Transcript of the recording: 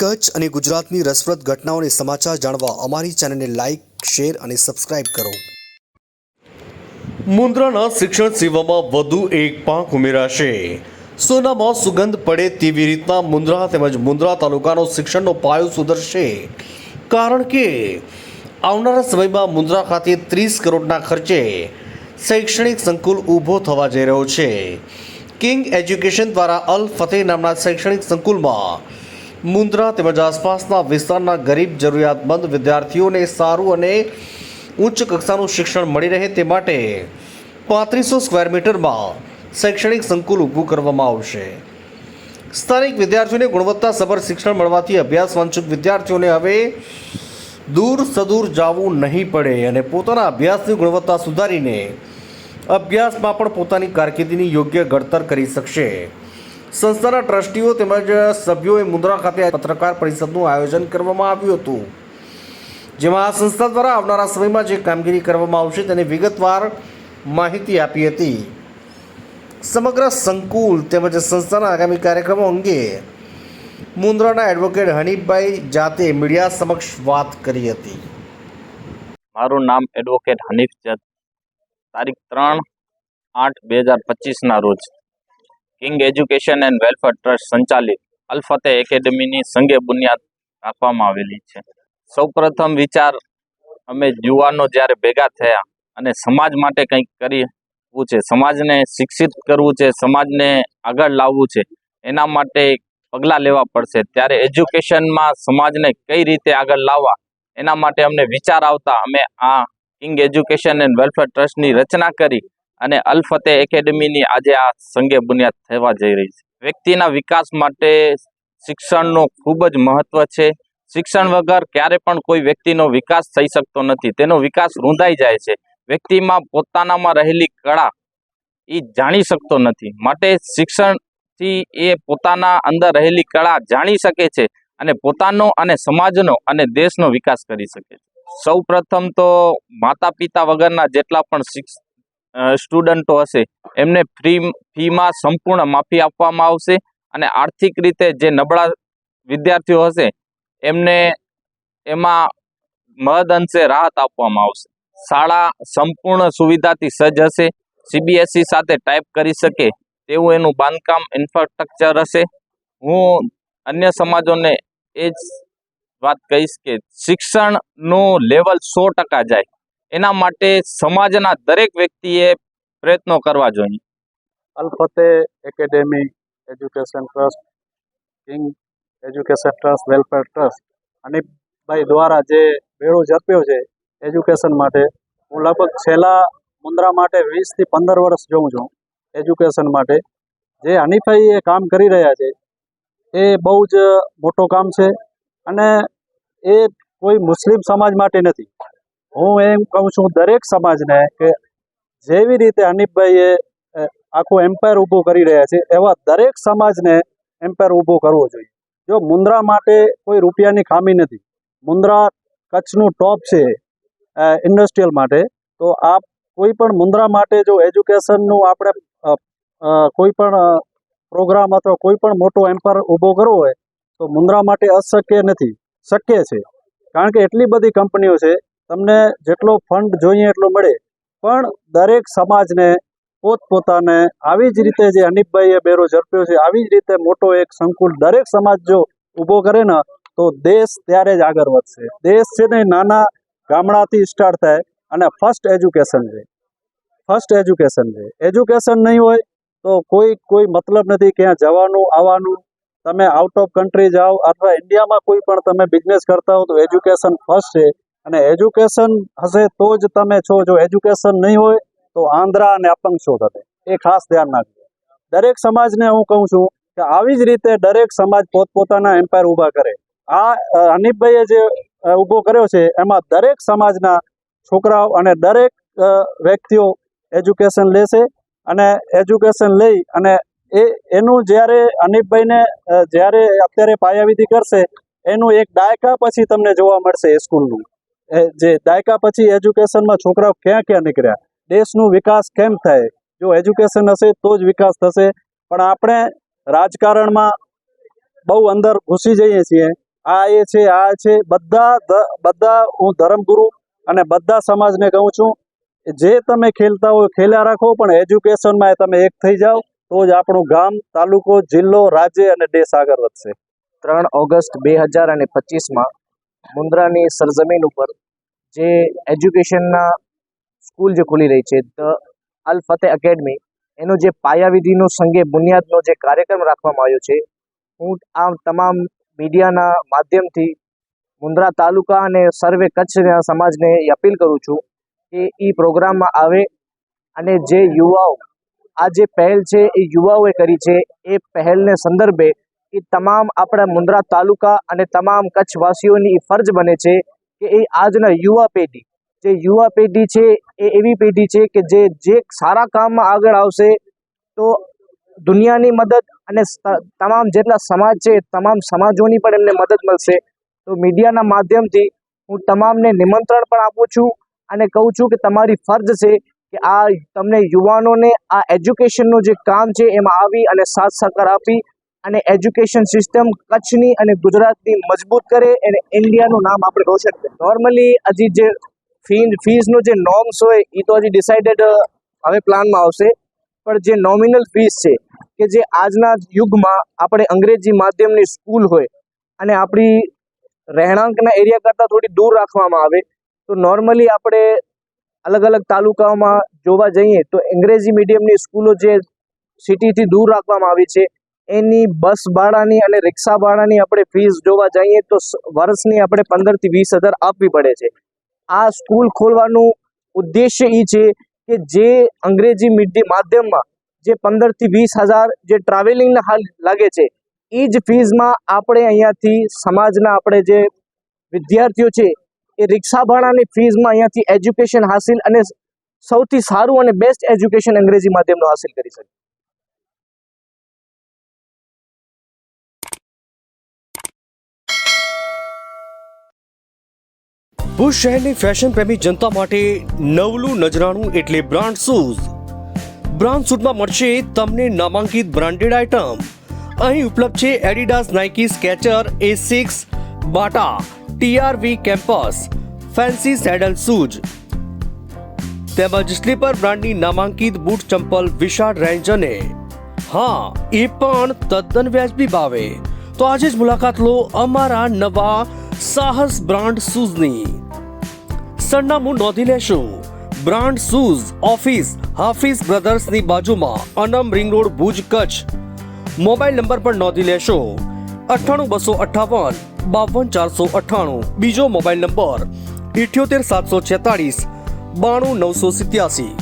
કચ્છ અને ગુજરાતની રસપ્રદ ઘટનાઓને સમાચાર જાણવા અમારી ચેનલને લાઇક શેર અને સબસ્ક્રાઇબ કરો. મુન્દ્રાના શિક્ષણ સેવામાં વધુ એક પાંખ ઉમેરાશે. સોનામાં સુગંધ પડે તેવી રીતના મુન્દ્રા તેમજ મુન્દ્રા તાલુકાનો શિક્ષણનો પાયો સુધરશે. કારણ કે આવનારા સમયમાં મુન્દ્રા ખાતે ત્રીસ કરોડના ખર્ચે શૈક્ષણિક સંકુલ ઊભો થવા જઈ રહ્યો છે. કિંગ એજ્યુકેશન દ્વારા અલ ફતેહ નામના શૈક્ષણિક સંકુલમાં મુન્દ્રા તેમજ આસપાસના વિસ્તારના ગરીબ જરૂરિયાતમંદ વિદ્યાર્થીઓને સારું અને ઉચ્ચ કક્ષાનું શિક્ષણ મળી રહે તે માટે પાંત્રીસો સ્ક્વેર મીટરમાં શૈક્ષણિક સંકુલ ઊભું કરવામાં આવશે. સ્થાનિક વિદ્યાર્થીઓને ગુણવત્તાસભર શિક્ષણ મળવાથી અભ્યાસ વાંચુક વિદ્યાર્થીઓને હવે દૂર સદૂર જવું નહીં પડે અને પોતાના અભ્યાસની ગુણવત્તા સુધારીને અભ્યાસમાં પણ પોતાની કારકિર્દીની યોગ્ય ઘડતર કરી શકશે. સંસ્થાના ટ્રસ્ટીઓ તેમજ સભ્યોએ મુન્દ્રા ખાતે પત્રકાર પરિષદનું આયોજન કરવામાં આવ્યું હતું. જેમાં આ સંસ્થા દ્વારા આવનારા સમયમાં જે કામગીરી કરવામાં આવશે તેની વિગતવાર માહિતી આપી હતી. સમગ્ર સંકુલ તેમજ સંસ્થાના આગામી કાર્યક્રમો અંગે મુન્દ્રાના એડવોકેટ હનીફભાઈ જાતે મીડિયા સમક્ષ વાત કરી હતી. મારું નામ એડવોકેટ હનીફ જત. તારીખ ત્રણ આઠ બે હજાર પચીસના રોજ king education and welfare trust સંચાલિત અલફતે એકેડમીની સંગે બુનિયાદ રાખવામાં આવેલી છે. સૌપ્રથમ વિચાર, અમે યુવાનો જ્યારે ભેગા થયા અને સમાજ માટે કંઈક કરવું છે, સમાજને શિક્ષિત કરવું છે, સમાજને આગળ લાવવું છે, એના માટે પગલાં લેવા પડશે. ત્યારે એજ્યુકેશનમાં સમાજને કઈ રીતે આગળ લાવવા, એના માટે અમને વિચાર આવતા અમે આ કિંગ એજ્યુકેશન એન્ડ વેલફેર ટ્રસ્ટની રચના કરી અને અલફતે એકેડમીની આજે આ સંગે બુનિયાદ થવા જઈ રહી છે. વ્યક્તિના વિકાસ માટે શિક્ષણનું ખૂબ જ મહત્વ છે. શિક્ષણ વગર ક્યારે પણ કોઈ વ્યક્તિનો વિકાસ થઈ શકતો નથી. તેનો વિકાસ રૂંધાઈ જાય છે. વ્યક્તિમાં પોતાનામાં રહેલી કળા એ જાણી શકતો નથી. માટે શિક્ષણથી એ પોતાના અંદર રહેલી કળા જાણી શકે છે અને પોતાનો અને સમાજનો અને દેશનો વિકાસ કરી શકે છે. સૌ પ્રથમ તો માતા પિતા વગરના જેટલા પણ શિક્ષ સ્ટુડન્ટો હશે. એમને ફ્રી ફીમાં સંપૂર્ણ માફી આપવામાં આવશે અને આર્થિક રીતે જે નબળા વિદ્યાર્થીઓ હશે, એમને એમાં મહદ અંશે રાહત આપવામાં આવશે. શાળા સંપૂર્ણ સુવિધાથી સજ્જ હશે. સીબીએસઈ સાથે ટાઈપ કરી શકે તેવું એનું બાંધકામ ઇન્ફ્રાસ્ટ્રક્ચર હશે. હું અન્ય સમાજોને એ જ વાત કહીશ કે શિક્ષણનું લેવલ સો જાય. એના માટે સમાજના દરેક વ્યક્તિએ પ્રયત્નો કરવા જોઈએ. Al Fateh academy education trust, king education trust, welfare trust Hanifbhai દ્વારા જે બેડો ઝડપ્યો છે એજ્યુકેશન માટે, હું લગભગ છેલ્લા મુન્દ્રા માટે વીસથી પંદર વર્ષ જોઉં છું એજ્યુકેશન માટે. જે હનીફભાઈ એ કામ કરી રહ્યા છે, એ બહુ જ મોટું કામ છે અને એ કોઈ મુસ્લિમ સમાજ માટે નથી. હું એમ કહું છું, દરેક સમાજને કે જેવી રીતે હનીફભાઈએ આખું એમ્પાયર ઊભું કરી રહ્યા છે, એવા દરેક સમાજને એમ્પાયર ઊભો કરવો જોઈએ. જો મુન્દ્રા માટે કોઈ રૂપિયાની ખામી નથી મુન્દ્રા કચ્છનું ટોપ છે ઇન્ડસ્ટ્રીયલ માટે, તો આપ કોઈ પણ મુન્દ્રા માટે જો એજ્યુકેશનનું આપણે કોઈ પણ પ્રોગ્રામ અથવા કોઈ પણ મોટો એમ્પાયર ઊભો કરવો હોય, તો મુન્દ્રા માટે અશક્ય નથી, શક્ય છે. કારણ કે એટલી બધી કંપનીઓ છે તમને જેટલો ફંડ જોઈએ એટલો મળે. પણ દરેક સમાજને પોતપોતાને આવી જ રીતે જે હનીફભાઈએ બેરો ઝડપ્યો છે, આવી જ રીતે મોટો એક સંકુલ દરેક સમાજ જો ઊભો કરે ને, તો દેશ ત્યારે જ આગળ વધશે. દેશ છે ને નાના ગામડાથી સ્ટાર્ટ થાય અને ફર્સ્ટ એજ્યુકેશન છે ફર્સ્ટ એજ્યુકેશન છે એજ્યુકેશન નહીં હોય તો કોઈ કોઈ મતલબ નથી ક્યાં જવાનું, આવવાનું. તમે આઉટ ઓફ કન્ટ્રી જાઓ અથવા ઇન્ડિયામાં કોઈ પણ તમે બિઝનેસ કરતા હો તો એજ્યુકેશન ફર્સ્ટ છે. અને એજ્યુકેશન હશે તો જ તમે છો. જો એજ્યુકેશન નહીં હોય, તો આંધ્રા અને અપંગ છો થશે એ ખાસ ધ્યાન રાખજો. દરેક સમાજને હું કહું છું કે આવી જ રીતે દરેક સમાજ પોતપોતાના એમ્પાયર ઊભા કરે. આ હનીફભાઈએ જે ઊભો કર્યો છે, એમાં દરેક સમાજના છોકરાઓ અને દરેક વ્યક્તિઓ એજ્યુકેશન લેશે અને એજ્યુકેશન લઈ અને એ, એનું જ્યારે અનિપભાઈને જ્યારે અત્યારે પાયાવિધિ કરશે, એનું એક દાયકા પછી તમને જોવા મળશે સ્કૂલનું જે દાયકા પછી એજ્યુકેશનમાં છોકરાઓ ક્યાં ક્યાં નીકળ્યા? દેશનું વિકાસ કેમ થાય? જો એજ્યુકેશન હશે તો જ વિકાસ થશે. પણ આપણે રાજકારણમાં બહુ અંદર ઘૂસી જઈએ છીએ. આ એ છે, આ છે, બધા બધા હું ધર્મગુરુ અને બધા સમાજને કહું છું, જે તમે ખેલતા હોય, ખેલ્યા રાખો, પણ એજ્યુકેશનમાં તમે એક થઈ જાઓ, તો જ આપણું ગામ, તાલુકો, જિલ્લો, રાજ્ય અને દેશ આગળ વધશે. ત્રણ ઓગસ્ટ બે હજાર અને પચીસમાં મુન્દ્રાની સરજમીન ઉપર જે એજ્યુકેશનના સ્કૂલ જે ખુલી રહી છે, ધ અલ ફતેહ એકેડમી, એનો જે પાયાવિધિનો સંગે બુનિયાદનો જે કાર્યક્રમ રાખવામાં આવ્યો છે, હું આ તમામ મીડિયાના માધ્યમથી મુન્દ્રા તાલુકા અને સર્વે કચ્છના સમાજને અપીલ કરું છું કે એ પ્રોગ્રામમાં આવે અને જે યુવાઓ, આ જે પહેલ છે એ યુવાઓએ કરી છે, એ પહેલને સંદર્ભે એ તમામ આપણા મુન્દ્રા તાલુકા અને તમામ કચ્છવાસીઓની ફરજ બને છે કે એ આજના યુવા પેઢી, જે યુવા પેઢી છે એ એવી પેઢી છે કે જે જે સારા કામમાં આગળ આવશે તો દુનિયાની મદદ અને તમામ જેટલા સમાજ છે, તમામ સમાજોની પણ એમને મદદ મળશે. તો મીડિયાના માધ્યમથી હું તમામને નિમંત્રણ પણ આપું છું અને કહું છું કે તમારી ફરજ છે કે આ તમને યુવાનોને આ એજ્યુકેશનનું જે કામ છે એમાં આવી અને સાથ સહકાર આપી અને એજ્યુકેશન સિસ્ટમ કચ્છની અને ગુજરાતની મજબૂત કરે અને ઇન્ડિયાનું નામ આપણે રોશન કરીએ નોર્મલી હજી જે ફી ફીઝનું જે નોર્મ્સ હોય એ તો હજી ડિસાઇડેડ હવે પ્લાનમાં આવશે. પણ જે નોમિનલ ફીસ છે, કે જે આજના યુગમાં આપણે અંગ્રેજી માધ્યમની સ્કૂલ હોય, અને આપણી રહેણાંકના એરિયા કરતાં થોડી દૂર રાખવામાં આવે, તો નોર્મલી આપણે અલગ અલગ તાલુકાઓમાં જોવા જઈએ, તો અંગ્રેજી મીડિયમની સ્કૂલો જે સિટીથી દૂર રાખવામાં આવી છે એની બસ ભાડાની અને રિક્ષા ભાડાની આપણે ફીસ જોવા જઈએ તો વર્ષની આપણે પંદરથી વીસ હજાર આપવી પડે છે. આ સ્કૂલ ખોલવાનું ઉદ્દેશ્ય એ છે કે જે અંગ્રેજી મીડિયમ માધ્યમમાં જે પંદરથી વીસ હજાર જે ટ્રાવેલિંગના હાલ લાગે છે એ જ ફીઝમાં આપણે અહીંયાથી સમાજના આપણે જે વિદ્યાર્થીઓ છે, એ રિક્ષા ભાડાની ફીઝમાં અહીંયાથી એજ્યુકેશન હાસિલ અને સૌથી સારું અને બેસ્ટ એજ્યુકેશન અંગ્રેજી માધ્યમનું હાસિલ કરી શકે. ભુજ શહેરની ફેશન પ્રેમી જનતા માટે નવલું નજરાણું એટલે બ્રાન્ડ શૂઝ બ્રાન્ડ શૂટમાં મળશે તમને નામાંકિત બ્રાન્ડેડ આઇટમ અહીં ઉપલબ્ધ છે Adidas Nike Skecher Asics Bata TRV Campus fancy sandal shoes તેમજ સ્લીપર બ્રાન્ડની નામાંકિત બૂટ ચંપલ વિશાળ રેન્જ અને હા, એ પણ તદ્દન વ્યાજબી ભાવે. તો આજે જ મુલાકાત લો અમારા નવા સાહસ બ્રાન્ડ શૂઝની. સરનામું નોંધી લેશો. બ્રાન્ડ શૂઝ ઓફિસ હાફિઝ બ્રધર્સની બાજુમાં Anam ring road Bhuj Kutch. Mobile number પણ નોંધી લેશો. અઠ્ઠાણું બસો અઠ્ઠાવન, બાવન ચારસો અઠ્ઠાણું. બીજો મોબાઈલ નંબર ઇઠ્યોતેર સાતસો છેતાળીસ, બાણું નવસો સિત્યાસી.